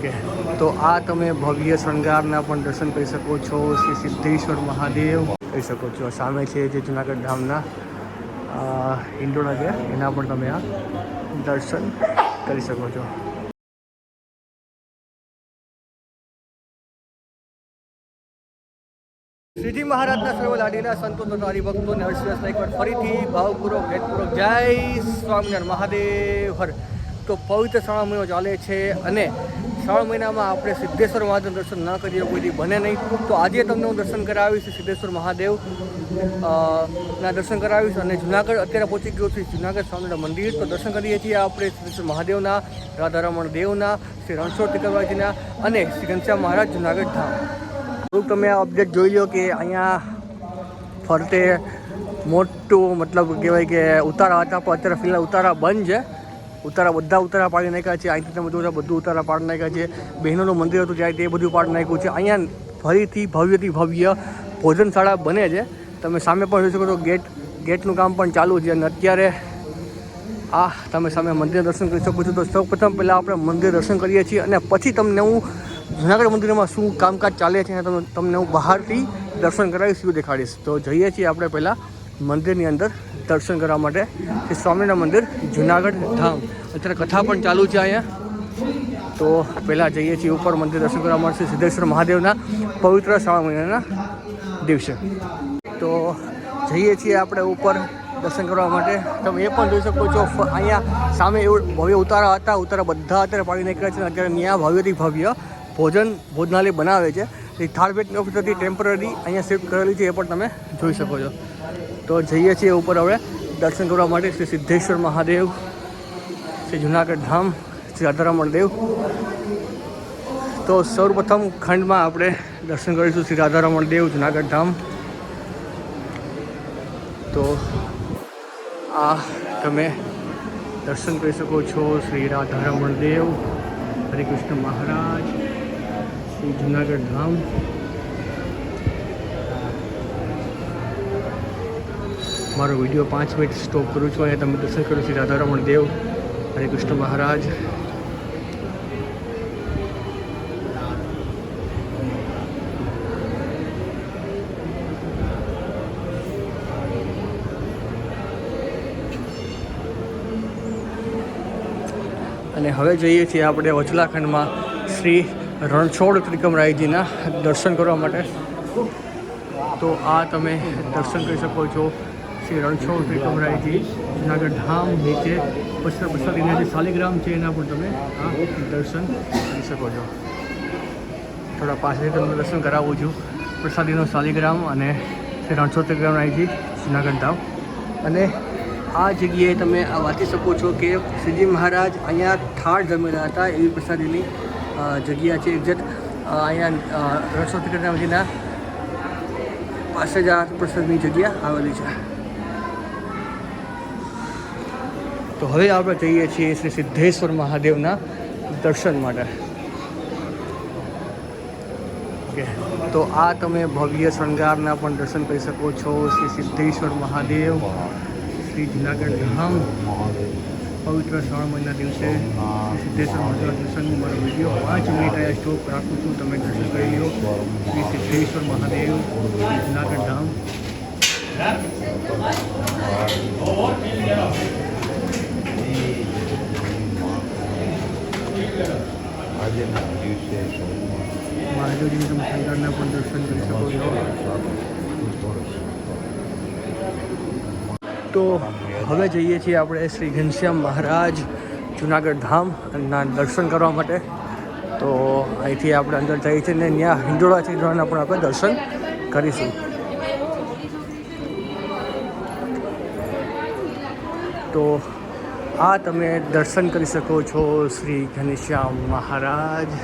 Okay. તો આ તમે ભવ્ય શણગારના પણ દર્શન કરી શકો છો. શ્રી સિદ્ધેશ્વર મહાદેવ કહી શકો છો. સામે છે જે જુનાગઢ ધામના હિંડોળા છે. એના પણ તમે આ દર્શન કરી શકો છો. શ્રીજી મહારાજના સર્વ લાડીના સંતો તથા હરિભક્તોને હર્ષવ્યસના એકવાર ફરીથી ભાવપૂર્વક ભેદપૂર્વક જય સ્વામિનારાયણ મહાદેવ હર. તો પવિત્ર શ્રાવણ ચાલે છે અને શ્રાવણ મહિનામાં આપણે સિદ્ધેશ્વર મહાદેવ દર્શન ન કરીએ કોઈથી બને નહીં. તો આજે તમને હું દર્શન કરાવીશ સિદ્ધેશ્વર મહાદેવ ના દર્શન કરાવીશ અને જુનાગઢ અત્યારે પહોંચી ગયો છું જુનાગઢ સ્વામિનારાયણ મંદિર. તો દર્શન કરીએ છીએ આપણે સિદ્ધેશ્વર મહાદેવના, રાધારમણ દેવના, શ્રી રણછોડ ટીકરવાજીના અને શ્રી ઘનશ્યામ મહારાજ જુનાગઢ ધામ. થોડુંક તમે આ અપડેટ જોઈ લો કે અહીંયા ફરતે મોટું મતલબ કહેવાય કે ઉતારા હતા, પણ અત્યારે ફિલહાલ ઉતારા બંધ છે. ઉતારા બધા ઉતારા પાડી નાખ્યા છે. અહીંથી તમે જોજો બધું ઉતારા પાડી નાખ્યા છે. બહેનોનું મંદિર હતું ત્યાં તે બધું પાડી નાખ્યું છે. અહીંયા ફરીથી ભવ્યથી ભવ્ય ભોજનશાળા બને છે. તમે સામે પણ જોઈ શકો છો, ગેટ, ગેટનું કામ પણ ચાલુ છે. અને અત્યારે આ તમે સામે મંદિર દર્શન કરી શકો છો. તો સૌ પ્રથમ પહેલાં આપણે મંદિર દર્શન કરીએ છીએ અને પછી તમને હું જુનાગઢ મંદિરમાં શું કામકાજ ચાલે છે તમને હું બહારથી દર્શન કરાવીશ એવું દેખાડીશ. તો જઈએ છીએ આપણે પહેલાં. મંદિરની અંદર દર્શન કરવા માટે કે સ્વામિનારાયણ મંદિર, જુનાગઢ ધામ. અત્યારે કથા પણ ચાલુ છે અહીંયા. તો પહેલાં જઈએ છીએ ઉપર મંદિર દર્શન કરવા માટે સિદ્ધેશ્વર મહાદેવના પવિત્ર શ્રાવણ મહિનાના દિવસે. તો જઈએ છીએ આપણે ઉપર દર્શન કરવા માટે. તમે એ પણ જોઈ શકો છો અહીંયા સામે એવું ભવ્ય ઉતારા હતા, ઉતારા બધા અત્યારે પાડી નાખ્યા છે અત્યારે ત્યાં ભવ્યથી ભવ્ય ભોજન ભોજનાલય બનાવે છે. એ થાળભેટની ઓફિસ હતી ટેમ્પરરી અહીંયા શિફ્ટ કરેલી છે, એ પણ તમે જોઈ શકો છો. તો જઈએ છીએ ઉપર હવે. દર્શન કરવા માટે શ્રી સિદ્ધેશ્વર મહાદેવ, શ્રી જુનાગઢ ધામ, શ્રી રાધારમણ દેવ. તો સૌપ્રથમ ખંડમાં આપણે દર્શન કરીશું શ્રી રાધારમણ દેવ, જુનાગઢ ધામ. તો આ તમે દર્શન કરી શકો છો શ્રી રાધારમણ દેવ હરિકૃષ્ણ મહારાજ, શ્રી જુનાગઢ ધામ. મારો વીડિયો પાંચ મિનિટ સ્ટોપ કરું છું. અહીંયા તમે દર્શન કરો શ્રી રાધારમણ દેવ હરિકૃષ્ણ મહારાજ. અને હવે જઈએ છીએ આપણે વચલાખંડમાં શ્રી રણછોડ ત્રિકમરાયજીના દર્શન કરવા માટે. તો આ તમે દર્શન કરી શકો છો. શ્રી રણછોડ ત્રિકમરાયજી જુનાગઢ ધામ નીચે પશ્ચિમ પ્રસાદીના જે શાલિગ્રામ છે, એના પણ તમે આ દર્શન કરી શકો છો. થોડા પાસેથી તમને દર્શન કરાવું છું. પ્રસાદીનો શાલિગ્રામ અને શ્રી રણછોડ ત્રિકમરાયજી જુનાગઢ ધામ. અને આ જગ્યાએ તમે આ વાંચી શકો છો કે શ્રીજી મહારાજ અહીંયા થાળ જમેલા હતા એવી પ્રસાદીની જગ્યા છે. એક્ઝેક્ટ અહીંયા રણછોડ ત્રિકમરાયજીના પાસે આ પ્રસાદની જગ્યા આવેલી છે. તો હવે આપણે જઈએ છીએ શ્રી સિદ્ધેશ્વર મહાદેવના દર્શન માટે. ઓકે. તો આ તમે ભવ્ય શણગારના પણ દર્શન કરી શકો છો. શ્રી સિદ્ધેશ્વર મહાદેવ, શ્રી જુનાગઢ ધામ, પવિત્ર શ્રાવણ મહિના દિવસે શ્રી સિદ્ધેશ્વર મહાદેવ દર્શનનું મારો વીડિયો પાંચ મિનિટ અહીંયા સ્ટોપ રાખું છું. તમે દર્શન કરી લો શ્રી સિદ્ધેશ્વર મહાદેવ શ્રી જુનાગઢ ધામ. આજના પણ દર્શન કરી શકો તો હવે જઈએ છીએ આપણે શ્રી ઘનશ્યામ મહારાજ જુનાગઢ ધામ ના દર્શન કરવા માટે. તો અહીંથી આપણે અંદર જઈએ છીએ ને ત્યાં હિંડોળા ચિત્રના પણ આપણે દર્શન કરીશું. તો આ તમે દર્શન કરી શકો છો શ્રી ઘનશ્યામ મહારાજ.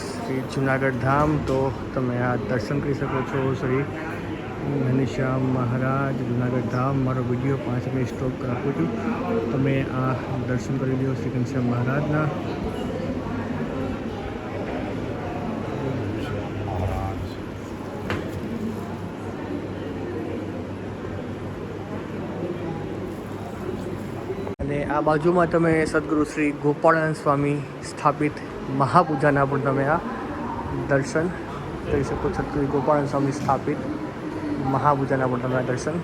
શ્રી જુનાગઢ ધામ, તો તમે આ દર્શન કરી શકો છો શ્રી ઘનશ્યામ મહારાજ. જુનાગઢ ધામ, મારો વીડિયો પાંચ મિનિટ સ્ટોપ રાખું છું. તમે આ દર્શન કરી લો શ્રી ઘનશ્યામ મહારાજના મહારાજ અને આ બાજુમાં તમે સદગુરુ શ્રી ગોપાળાનંદ સ્વામી સ્થાપિત મહાપૂજાના પણ તમે આ દર્શન કરી શકો સદગુરુ ગોપાળાનંદ સ્વામી સ્થાપિત મહાપૂજાના પણ તમે આ દર્શન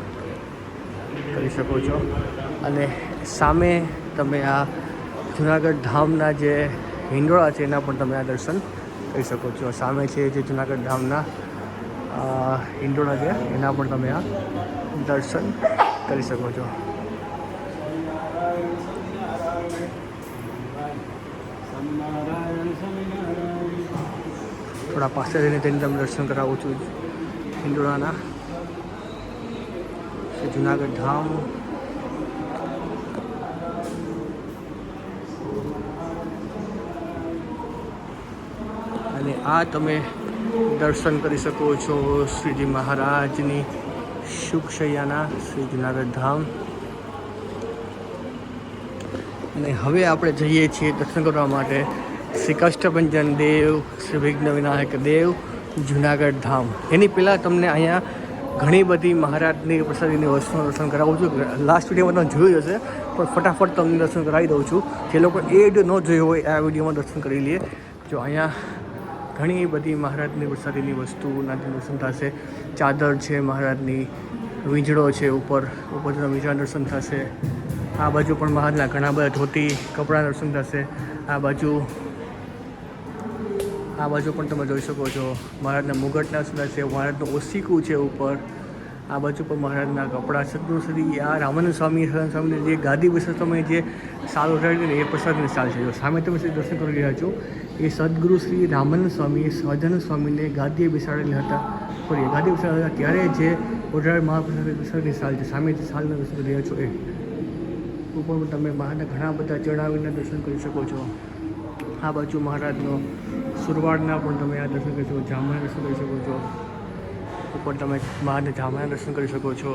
કરી શકો છો. અને સામે તમે આ જુનાગઢ ધામના જે હિંડોળા છે, એના પણ તમે આ દર્શન કરી શકો છો. સામે છે જે જુનાગઢ ધામના હિંડોળા છે, એના પણ તમે આ દર્શન કરી શકો છો. થોડા પાસે રહીને તેની તમને દર્શન કરાવું છું હિંડોળાના જુનાગઢ ધામ. અને આ તમે દર્શન કરી શકો છો શ્રીજી મહારાજની શુકશૈયાના શ્રી જુનાગઢ ધામ. અને હવે આપણે જઈએ છીએ દર્શન કરવા માટે. શ્રી કષ્ટભંજન દેવ શ્રી વિઘ્ન વિનાયક દેવ, જુનાગઢ ધામ. એની પહેલાં તમને અહીંયા ઘણી બધી મહારાજની પ્રસાદીની વસ્તુનું દર્શન કરાવું છું. લાસ્ટ વિડીયોમાં તમે જોયું હશે, પણ ફટાફટ તમને દર્શન કરાવી દઉં છું. જે લોકો એ ન જોયું હોય, આ વિડીયોમાં દર્શન કરી લઈએ. જો અહીંયા ઘણી બધી મહારાજની પ્રસાદીની વસ્તુના દર્શન થશે. ચાદર છે મહારાજની, વીંજળો છે ઉપર ઉપર વીંજળા દર્શન થશે. આ બાજુ પણ મહારાજના ઘણા બધા ધોતી કપડાં દર્શન થશે. આ બાજુ આ બાજુ પણ તમે જોઈ શકો છો, મહારાજના મુગટના સુધા છે, મહારાજનું ઓસિકું છે ઉપર. આ બાજુ પણ મહારાજના કપડાં સદગુરુ શ્રી આ રામાનંદ સ્વામી સદાનંદ સ્વામીને જે ગાદી વિશે તમે જે સાલ ઉઠાડી એ પ્રસાદની સાલ છે. જો સામે તમે દર્શન કરી રહ્યા છો, એ સદગુરુ શ્રી રામાનંદ સ્વામી સહજાનંદ સ્વામીને ગાદીએ બેસાડેલા હતા. ફરી ગાદી બેસાડેલા ત્યારે જે ઓઢાડ દર્શનની સાલ છે. સામે સાલના દર્શન કરી રહ્યા છો એ. ઉપર તમે મહારાજના ઘણા બધા ચડાવીને દર્શન કરી શકો છો. આ બાજુ મહારાજનો સુરવાડના પણ તમે આ દર્શન કરી શકો, જામના દર્શન કરી શકો છો. ઉપર તમે મહારાજના જામના દર્શન કરી શકો છો.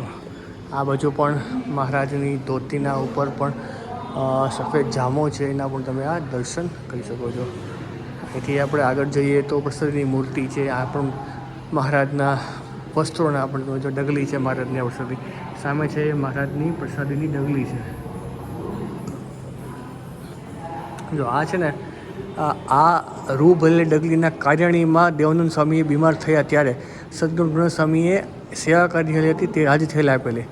આ બાજુ પણ મહારાજની ધોતીના ઉપર પણ સફેદ જામો છે, એના પણ તમે આ દર્શન કરી શકો છો. એથી આપણે આગળ જઈએ તો પ્રસાદની મૂર્તિ છે, આ પણ મહારાજના વસ્ત્રોના પણ જો ડગલી છે મહારાજની પ્રસાદી સામે છે મહારાજની પ્રસાદીની ડગલી છે. જો આ છે ને આ આ રૂ ભલે ડગલીના કાર્યણીમાં દેવાનંદ સ્વામી બીમાર થયા ત્યારે સદગુણ સ્વામીએ સેવા કરી હતી તે આજે થયેલા આપેલી.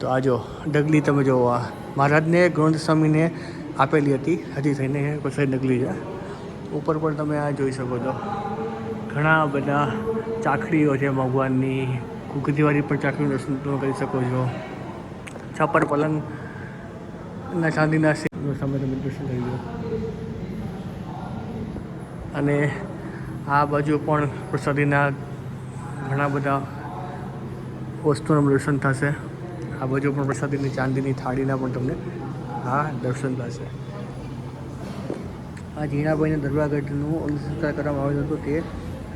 તો આ જો ડગલી તમે જો મહારાજને ગ્રંથ સ્વામીને આપેલી હતી. હજી થઈને પછી ડગલી છે. ઉપર પણ તમે આ જોઈ શકો છો. ઘણા બધા ચાખડીઓ છે ભગવાનની. કુકરીવાળી પણ ચાખડીનું દર્શન તમે કરી શકો છો. છાપર પલંગ ના ચાંદીના સામે તમે દર્શન કરી લો. અને આ બાજુ પણ પ્રસાદીના ઘણા બધા વસ્તુનું દર્શન થશે. આ બાજુ પણ પ્રસાદીની ચાંદીની થાળીના પણ તમને આ દર્શન થશે. આ ઝીણાભાઈને દરવાગઢનું અનુસંધાન કરવામાં આવ્યું હતું તે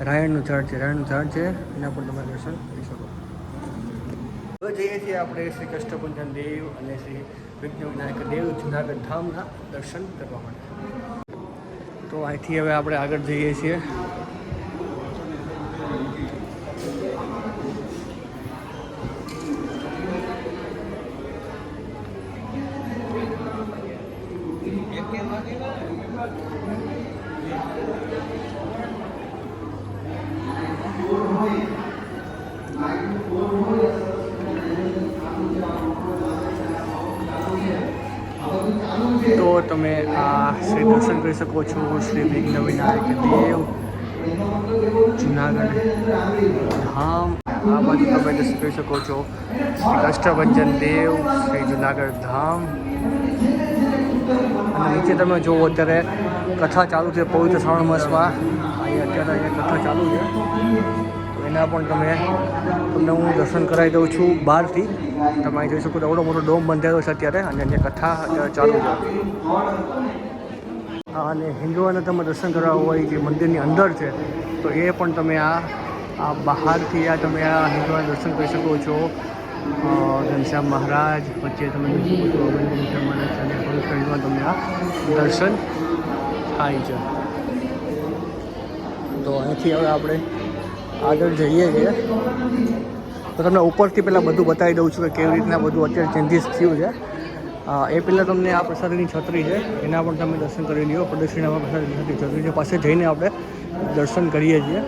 રાયણનું ઝાડ છે. રાયણનું ઝાડ છે. એના પણ તમે દર્શન કરી શકો. હવે જઈએ છીએ આપણે શ્રી કષ્ટભંજન દેવ અને શ્રી વિઘ્ન વિનાયક દેવ જુનાગઢ ધામના દર્શન કરવા માટે. તો અહીંથી હવે આપણે આગળ જઈએ છીએ. તો તમે આ શ્રી દર્શન કરી શકો છો, શ્રી વિઘ્ન વિનાયક દેવ, જુનાગઢ, ધામ, આ બાજુ તમે દર્શન કરી શકો છો. શ્રી કષ્ટભંજન દેવ, શ્રી જુનાગઢ ધામ. અને નીચે તમે જુઓ અત્યારે કથા ચાલુ છે, પવિત્ર શ્રાવણ માસમાં. અત્યારે અહીંયા કથા ચાલુ છે. એના પણ તમે તમને હું દર્શન કરાવી દઉં છું બહારથી. તમે જોઈ શકો તો એવડો મોટો ડોમ બંધાયો છે અત્યારે અને અન્ય કથા ચાલુ છે. અને હિન્દુઓને તમે દર્શન કરવા હોય જે મંદિરની અંદર છે, તો એ પણ તમે આ આ બહારથી આ તમે આ હિન્દુઓને દર્શન કરી શકો છો. ઘનશ્યામ મહારાજ, વચ્ચે તમે જોઈ તમને આ દર્શન થાય છે. તો અહીંથી હવે આપણે આગળ જઈએ છીએ. તો તમને ઉપરથી પહેલાં બધું બતાવી દઉં છું કે કેવી રીતના બધું અત્યારે ચેન્જીસ થયું છે. એ પહેલાં તમને આ પ્રસાદીની છત્રી છે, એના પણ તમે દર્શન કરી લ્યો. પ્રદક્ષિણામાં પ્રસાદની છત્રી છે. પાસે જઈને આપણે દર્શન કરીએ છીએ.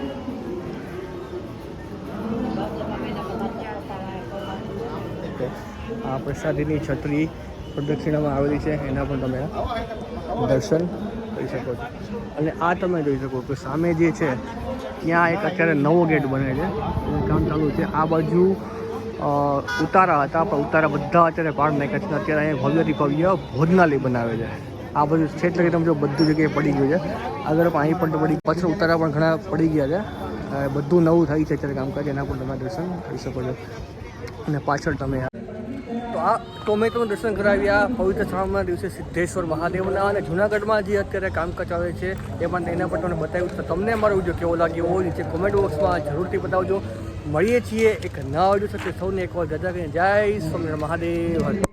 આ પ્રસાદીની છત્રી પ્રદક્ષિણામાં આવેલી છે, એના પણ તમે દર્શન કરી શકો છો. અને આ તમે જોઈ શકો કે સામે જે છે, ત્યાં એક અત્યારે નવો ગેટ બને છે. એનું કામ ચાલુ છે. આ બાજુ ઉતારા હતા, પણ ઉતારા બધા અત્યારે પાડ નાખ્યા છે. અત્યારે અહીંયા ભવ્યથી ભવ્ય ભોજનાલય બનાવે છે. આ બધું છે એટલે કે તમે જો બધું જગ્યાએ પડી ગયું છે. આગળ પણ અહીં પણ પડી પાછળ ઉતારા પણ ઘણા પડી ગયા છે. બધું નવું થાય છે અત્યારે કામકાજ, એના પણ તમે દર્શન કરી શકો છો. અને પાછળ તમે આ ટોમેટોનું દર્શન કરાવ્યા પવિત્ર શ્રાવણના દિવસે સિદ્ધેશ્વર મહાદેવના અને જૂનાગઢમાં જે અત્યારે કામકાજ આવે છે, એ પણ એના પર તમને બતાવ્યું તો તમને અમારો વીડિયો કેવો લાગ્યો હોય, નીચે કોમેન્ટ બોક્સમાં જરૂરથી બતાવજો. મળીએ છીએ એક નવા વીડિયો સાથે. સૌને એકવાર ગજા કરીને જય સ્વામિનારાયણ મહાદેવ.